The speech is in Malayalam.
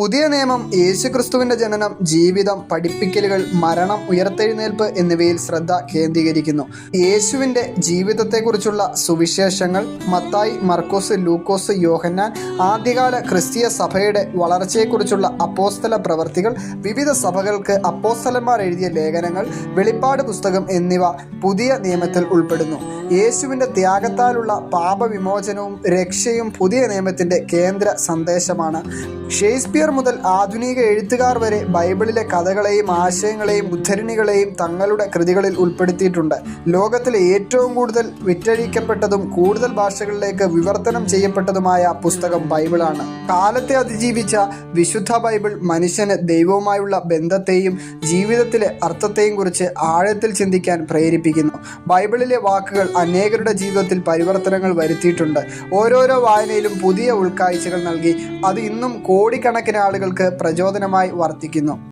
പുതിയ നിയമം യേശുക്രിസ്തുവിന്റെ ജനനം ജീവിതം പഠിപ്പിക്കലുകൾ മരണം ഉയർത്തെഴുന്നേൽപ്പ് എന്നിവയിൽ ശ്രദ്ധ കേന്ദ്രീകരിക്കുന്നു. യേശുവിന്റെ ജീവിതത്തെക്കുറിച്ചുള്ള സുവിശേഷങ്ങൾ മത്തായി മർക്കോസ് ലൂക്കോസ് യോഹന്നാൻ ആദ്യകാല ക്രിസ്തീയ സഭയുടെ വളർച്ചയെക്കുറിച്ചുള്ള അപ്പോസ്തല പ്രവർത്തികൾ വിവിധ സഭകൾക്ക് അപ്പോസ്തലന്മാർ എഴുതിയ ലേഖനങ്ങൾ വെളിപ്പാട് പുസ്തകം എന്നിവ പുതിയ നിയമത്തിൽ ഉൾപ്പെടുന്നു. യേശുവിന്റെ ത്യാഗത്താലുള്ള പാപവിമോചനവും രക്ഷയും പുതിയ നിയമത്തിന്റെ കേന്ദ്ര സന്ദേശമാണ്. ഷേക്സ്പിയർ മുതൽ ആധുനിക എഴുത്തുകാർ വരെ ബൈബിളിലെ കഥകളെയും ആശയങ്ങളെയും ഉദ്ധരണികളെയും തങ്ങളുടെ കൃതികളിൽ ഉൾപ്പെടുത്തിയിട്ടുണ്ട്. ലോകത്തിലെ ഏറ്റവും കൂടുതൽ വിറ്റഴിക്കപ്പെട്ടതും കൂടുതൽ ഭാഷകളിലേക്ക് വിവർത്തനം ചെയ്യപ്പെട്ടതുമായ പുസ്തകം ബൈബിളാണ്. കാലത്തെ അതിജീവിച്ച വിശുദ്ധ ബൈബിൾ മനുഷ്യന് ദൈവവുമായുള്ള ബന്ധത്തെയും ജീവിതത്തിലെ അർത്ഥത്തെയും കുറിച്ച് ആഴത്തിൽ ചിന്തിക്കാൻ പ്രേരിപ്പിക്കുന്നു. ബൈബിളിലെ വാക്കുകൾ അനേകരുടെ ജീവിതത്തിൽ പരിവർത്തനങ്ങൾ വരുത്തിയിട്ടുണ്ട്. ഓരോരോ വായനയിലും പുതിയ ഉൾക്കാഴ്ചകൾ നൽകി അത് ഇന്നും കോടിക്കണക്കിന് ആളുകൾക്ക് പ്രചോദനമായി വർത്തിക്കുന്നു.